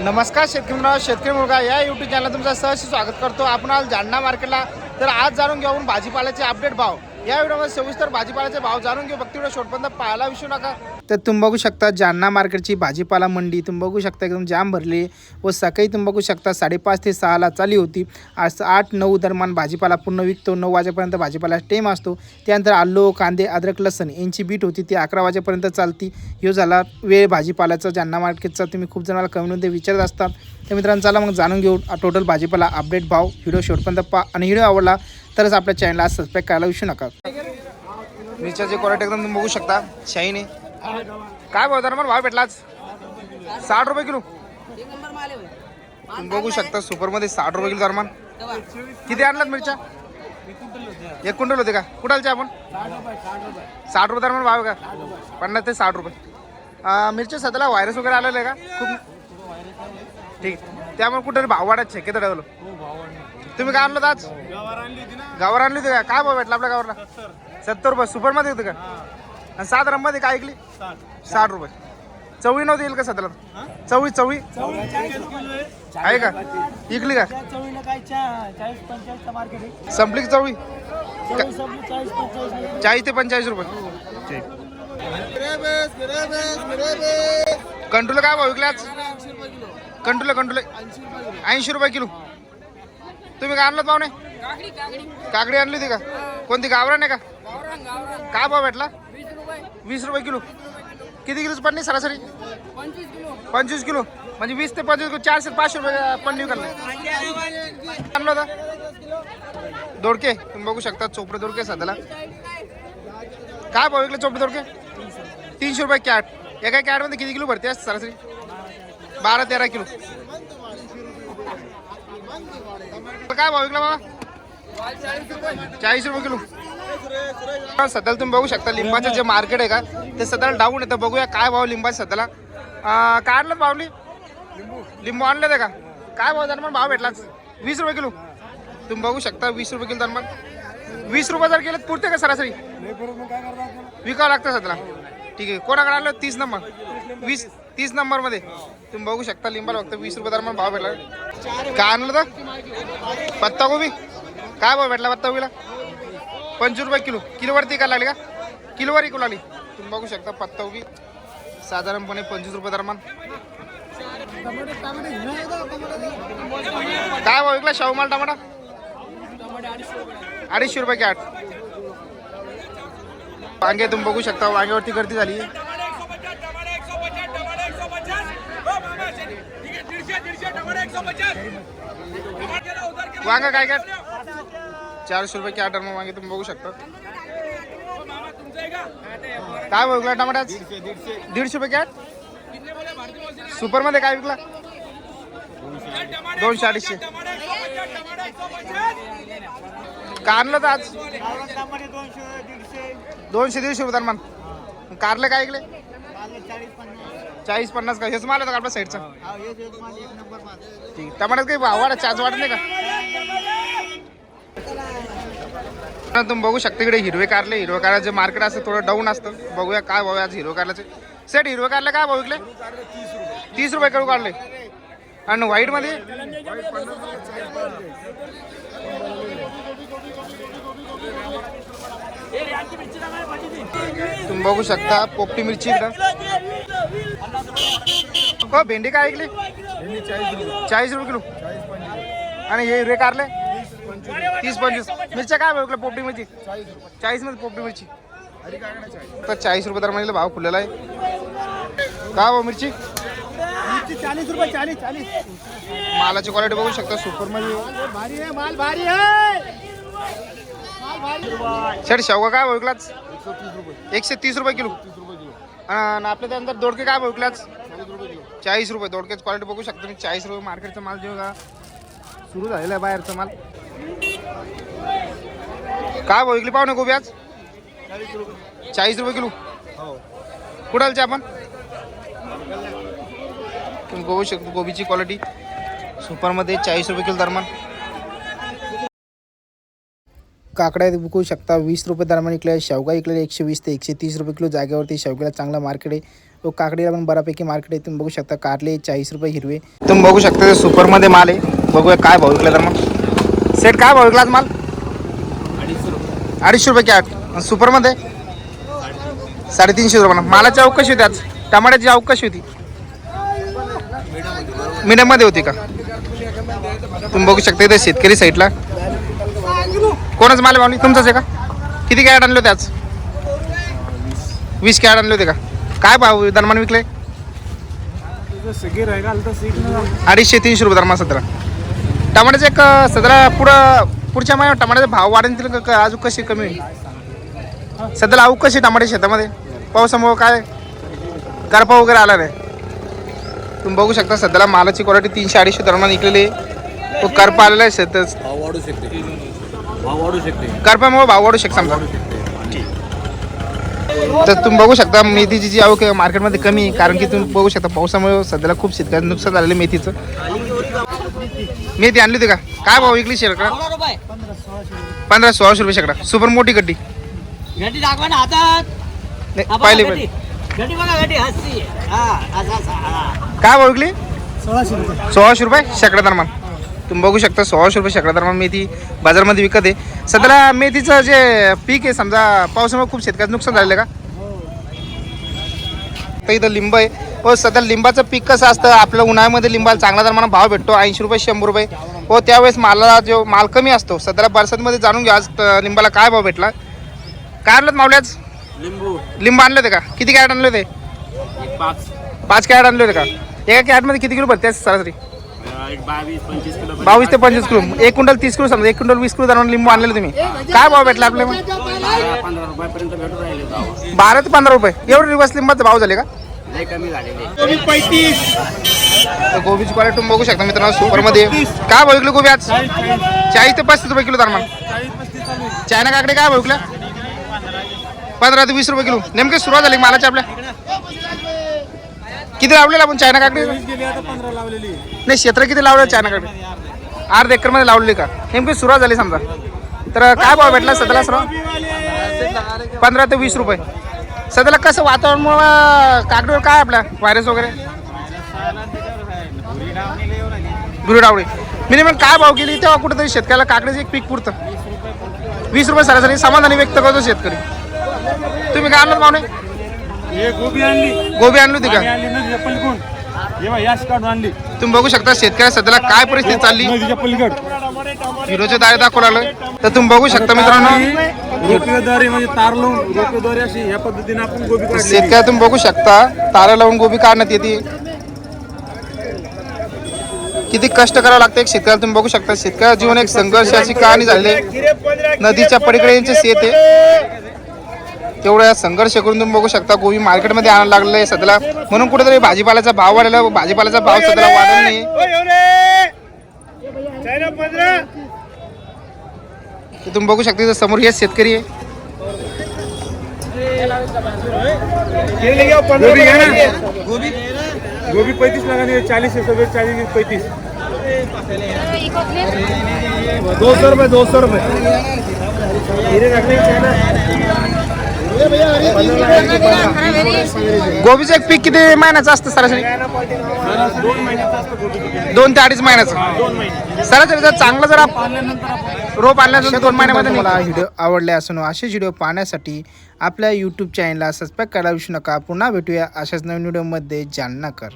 नमस्कार शेतकरी मित्रांनो, शेतकरी मुलगा या युट्यूब चॅनल तुमचं सहर्ष स्वागत करतो. आपण आज जालना मार्केटला तर आज जाणून घेऊन भाजीपाल्याचे अपडेट भाव. या व्हिडिओमध्ये सविस्तर भाजीपाल्याचे भाव जाणून घेऊ. फक्त व्हिडिओ शेवटपर्यंत पाहायला विसरू नका. तर तुम्ही बघू शकता जालना मार्केटची भाजीपाला मंडी तुम्ही बघू शकता एकदम जाम भरली. व सकाळी तुम्ही बघू शकता साडेपाच ते सहाला चालू होती. आज आठ नऊ दरम्यान भाजीपाला पूर्ण विकतो. नऊ वाजेपर्यंत भाजीपाला टेम असतो. त्यानंतर आलू कांदे अद्रक लसण यांची बीट होती. ती अकरा वाजेपर्यंत चालती. ह्यो झाला वेळ भाजीपाल्याचा जालना मार्केटचा. तुम्ही खूप जणाला कमेंटमध्ये विचारत असतात. तर मित्रांनो चला मग जाणून घेऊ टोटल भाजीपाला अपडेट भाव व्हिडिओ शेवटपर्यंत पा आणि व्हिडिओ आवडला तरच आपल्या चॅनलला सबस्क्राईब करायला विसरू नका. मिरच्याची क्वालिटी एकदम तुम्ही बघू शकता. शाईन आहे. काय भाव दरम्यान भाव भेटला आज? साठ रुपये किलो. बघू शकता सुपरमध्ये साठ रुपये किलो दरम्यान. किती आणलात मिरच्या? एक क्विंटल होते का? कुठालचे आपण? साठ रुपये दरम्यान भाव का? पन्नास ते साठ रुपये. मिरच्या सध्याला व्हायरस वगैरे आलेलं आहे का? खूप ठीक. त्यामुळे कुठे भाव वाढत शक्यता ठेवलं तुम्ही काय आणलं आज? गावावर आणली होती का? काय भाव भेटला आपल्या गावाला सत्तर रुपये. सुपरमध्ये होते का? आणि साधारणमध्ये काय ऐकली? साठ रुपये. चवळी नव्हती येईल का सध्याला? चवळी चवळी. आहे का? इकली का? संपली की चवळी? चाळीस ते पंचेचाळीस रुपये. कंटुला काय भाव विकल्याच आज कंटुला कंटुले. ऐंशी रुपये किलो. तुम्ही काय आणलं पाहुणे? काकडी आणली होती का? कोणती? गावरान आहे का? काय भाव भेटला? वीस रुपये किलो. किती किलोच पन्नी सरासरी? पंचवीस किलो. म्हणजे वीस ते पंचवीस किलो चारशे पाचशे रुपये पन्नी विकलं आणलं दोडके. तुम्ही बघू शकता चोपडे दोडके सध्याला. काय भाव विकले चोपडे दोडके? तीनशे रुपये कॅट. एका कॅटमध्ये किती किलो भरते असते सरासरी? बारा तेरा किलो. काय भाव विकला बाबा? चाळीस रुपये किलो. सध्याला तुम्ही बघू शकता लिंबाचं जे मार्केट आहे का ते सध्याला डाऊन येतं. बघूया काय भाव लिंबाचं सध्याला. काय आणलं पावली लिंबू आणलं ते का? काय भाव दरम्यान भाव भेटलाच वीस रुपये किलो. तुम्ही बघू शकता वीस रुपये किलो दरम्यान वीस रुपये जर केलं पुरते का सरासरी? विकावं लागतं सध्याला. ठीक आहे. कोणाकडे आणलं? तीस नंबर. वीस तीस नंबरमध्ये. तुम्ही बघू शकता लिंबाला फक्त वीस रुपये दरम्यान भाव भेटला. काय आणलं तर? पत्ताकोबी. काय भाव भेटला पत्ताकोबीला? पंचवीस रुपये किलो. किलोवरती काय लागली का? किलोवर विकू लागली? तुम्ही बघू शकता पत्ताकोबी साधारणपणे पंचवीस रुपये दरम्यान. काय भाव विकला शाहूमाल टमाटा? अडीचशे रुपये कॅट वांगे तुम्ही बघू शकता वांग्यावरती गर्दी झाली. वांगा काय काय? चारशे रुपये कॅट मग वांगे तुम्ही बघू शकता. काय विकला टमाटा दीडशे रुपये कॅट? सुपरमध्ये काय विकला? दोनशे अडीचशे. का आणलं तर आज? दोनशे दीडशे. रुपये दरम्यान. कारले काय ऐकले चाळीस पन्नास. का? हेच माल होता का आपल्या साईडचा? ठीक. टमाट्यात काही वाढत चार्ज वाढत नाही का? तुम्ही बघू शकता इकडे हिरवे कारले हिरवे कारल्याचे मार्केट असतं थोडं डाऊन असतं. बघूया काय भाऊ आज हिरवे कारलाचे सेट हिरवे कारले काय भाऊ इकडे तीस रुपये करू काढले. आणि व्हाईटमध्ये? तुम्ही बघू शकता पोपटी मिरची इकडं. हो भेंडी काय ऐकली चाळीस रुपये किलो. आणि हे हिरवे कारले तीस पंचवीस. मिरच्या काय विकल्या पोपटी मिरची चाळीसमध्ये पोपटी मिरची. तर चाळीस रुपये तर म्हणजे भाव खुललेला आहे. काय भाव मिरची? चालीस रुपये चालीस चालीस मालाची क्वालिटी बघू शकता सुपरमध्ये भारी आहे. माल भारी आहे. सर शेवगा काय विकलाच एकशे तीस रुपये किलो. आणि आपल्या त्यानंतर दोडके काय विकलाच चाळीस रुपये. दोडक्याची क्वालिटी बघू शकता तुम्ही. चाळीस रुपये मार्केटचा माल जेव्हा सुरू झालेला आहे बाहेरचा माल. काय भाव विकली? पाहुणे गोबी आज चाळीस रुपये. किलो. कुठालचे आपण? तुम्ही बघू शकतो गोबीची क्वालिटी सुपरमध्ये चाळीस रुपये किलो दरम्यान. काकड्या विकू शकता. वीस रुपये दरम्यान इकले शेवगा इकले एकशे वीस ते एकशे तीस रुपये किलो जागेवरती. शेवग्याला चांगला मार्केट आहे. व काकडीला पण बऱ्यापैकी मार्केट आहे. तुम्ही बघू शकता कारले चाळीस रुपये हिरवे. तुम्ही बघू शकता ते सुपरमध्ये माल आहे. बघूया काय भाव विकला तर मग सेट काय भाव विकला आज माल? अडीचशे रुपये. कॅट सुपरमध्ये? साडेतीनशे रुपये. मालाची आवक कशी होती आज? टमाट्याची आवक कशी होती? मीडियममध्ये होती का? तुम्ही बघू शकता इथे शेतकरी साईडला. कोणाच माल माऊली तुमचाच आहे का? किती कॅरेट आणले होते आज? वीस कॅरेट आणले होते का? काय भाव दरम्यान विकले? अडीचशे तीनशे रुपये दरम्यान सतरा. टमाट्याचे एक सध्याला पुढं पुढच्या महिन्यात टमाट्याचे भाव वाढेल का का अजून कशी कमी होईल? सध्याला आवक कशी टमाटे शेतामध्ये? पावसामुळं काय? गरपा वगैरे आला नाही. तुम्ही बघू शकता सध्याला मालाची क्वालिटी तीनशे अडीचशे दरम्यान आहे. तो करपा आलेला आहे शेत भाव वाढू शकते. भाव वाढू शकते. करपामुळे भाव वाढू शकतो समजा. तर तुम्ही बघू शकता मेथीची जी आवक आहे मार्केटमध्ये कमी कारण की तुम्ही बघू शकता पावसामुळे सध्याला खूप शेतकऱ्यांचं नुकसान झालेलं मेथीचं. मेथी आणली होती का? काय भाव विकली शेकडा पंधरा सोळाशे रुपये शेकडा. सुपर मोठी गड्डी. गड्डी दाखवा ना हातात. नाही, हा बघा पाहिली गड्डी. पाहिली. गड्डी बघा गड्डी हसती हा असा असा हा. काय भाव विकली? सोळाशे रुपये. सोळाशे रुपये शेकडा दरम्यान. तुम्ही बघू शकता सोळाशे रुपये शेकडा दरम्यान मेथी बाजारमध्ये विकत आहे. सध्याला मेथीचं जे पीक आहे समजा पावसामुळे खूप शेतकऱ्याचं नुकसान झालेलं आहे का? तर इथं लिंब आहे. हो सध्या लिंबाचं पीक कसं असतं? आपल्या उन्हाळ्यामध्ये लिंबाला चांगला दरम्यान भाव भेटतो ऐंशी रुपये शंभर रुपये. हो त्यावेळेस मालाला जो माल कमी असतो सध्याला बरसातमध्ये जाणून घ्या आज लिंबाला काय भाव भेटला? काय आणलं मावल्याच लिंबू. लिंब आणले होते का? किती कॅरेट आणले होते? पाच. कॅरेट आणले होते का? एका कॅरेटमध्ये किती किलो भरते सरासरी? बावीस ते पंचवीस किलो. एक क्विंटल तीस किलो समजा एक क्विंटल वीस किलो दरम्यान लिंबू आणलेले तुम्ही. काय भाव भेटला आपल्या मग पंधरा रुपयापर्यंत भेटून राहिले भाव. बारा ते पंधरा रुपये. एवढे दिवस लिंबाचे भाव झाले का? लय कमी झालेले पैतीस. तर गोबीची क्वालिटी तुम्ही बघू शकता मित्रांनो सुपरमध्ये. काय भाव विकले गोबी आज? चाळीस ते पस्तीस रुपये किलो दरम्यान चायना काकडे काय भाव विकल्या पंधरा ते वीस रुपये किलो. नेमकी सुरुवात झाली मालाची आपल्या? किती लावलेलं आपण चायना काकडे? नाही क्षेत्र किती लावलं चायना काकडे? अर्ध एकरमध्ये लावलेली का? नेमकी सुरुवात झाली समजा. तर काय भाव भेटला सध्याला सर पंधरा ते वीस रुपये. सध्याला कसं वातावरणामुळं काकडीवर काय आपल्या व्हायरस वगैरे? गुरुडावळे. मिनिमम काय भाव गेली तेव्हा कुठेतरी शेतकऱ्याला काकडीचं एक पीक पुरतं. वीस रुपये सरासरी समाधानी व्यक्त करतो शेतकरी. तुम्ही काय आणलं पाहुणे गोबी आणली. गोबी आणली होती का? तुम्ही बघू शकता शेतकऱ्या सध्याला काय परिस्थिती चालली. हिरोचे दारे दाखवलं आलं तर तुम्ही बघू शकता मित्रांनो. रोपवेद्वारे म्हणजे तार लावून रोपवेद्वारे अशी या पद्धतीने आपण गोबी काढली शेतकऱ्या तुम्ही बघू शकता तारा लावून गोबी काढण्यात येते. किती कष्ट करावं लागतं एक शेतकऱ्याला तुम्ही बघू शकता. शेतकऱ्या जीवन एक संघर्षाची कहाणी झाली. नदीच्या पलीकडे यांचे शेत आहे. तेवढ्या संघर्ष करून तुम्ही बघू शकता. गोबी मार्केटमध्ये आणायला लागलेलं आहे सध्याला. म्हणून कुठेतरी भाजीपाल्याचा भाव वाढलेला आहे. भाजीपाल्याचा भाव सध्याला वाढत नाही. तर तुम्ही बघू शकता समोर हे शेतकरी आहे गोभी ना? गोबी गोबी पैतीस लगाने चालीस है सब चालीस पैतीस। दो सौ रुपये दो सौ रुपये। गोबीचं एक पीक किती महिन्याचं असतं सरासरी? दोन ते अडीच महिन्याचं. सरासरी जर चांगलं जर रोप आणल्यानंतर दोन महिन्यामध्ये मला व्हिडिओ आवडले असून असेच व्हिडिओ पाहण्यासाठी आपल्या यूट्यूब चॅनलला सबस्क्राईब करायला विसरू नका. पुन्हा भेटूया अशाच नवीन व्हिडिओमध्ये. जालना कर.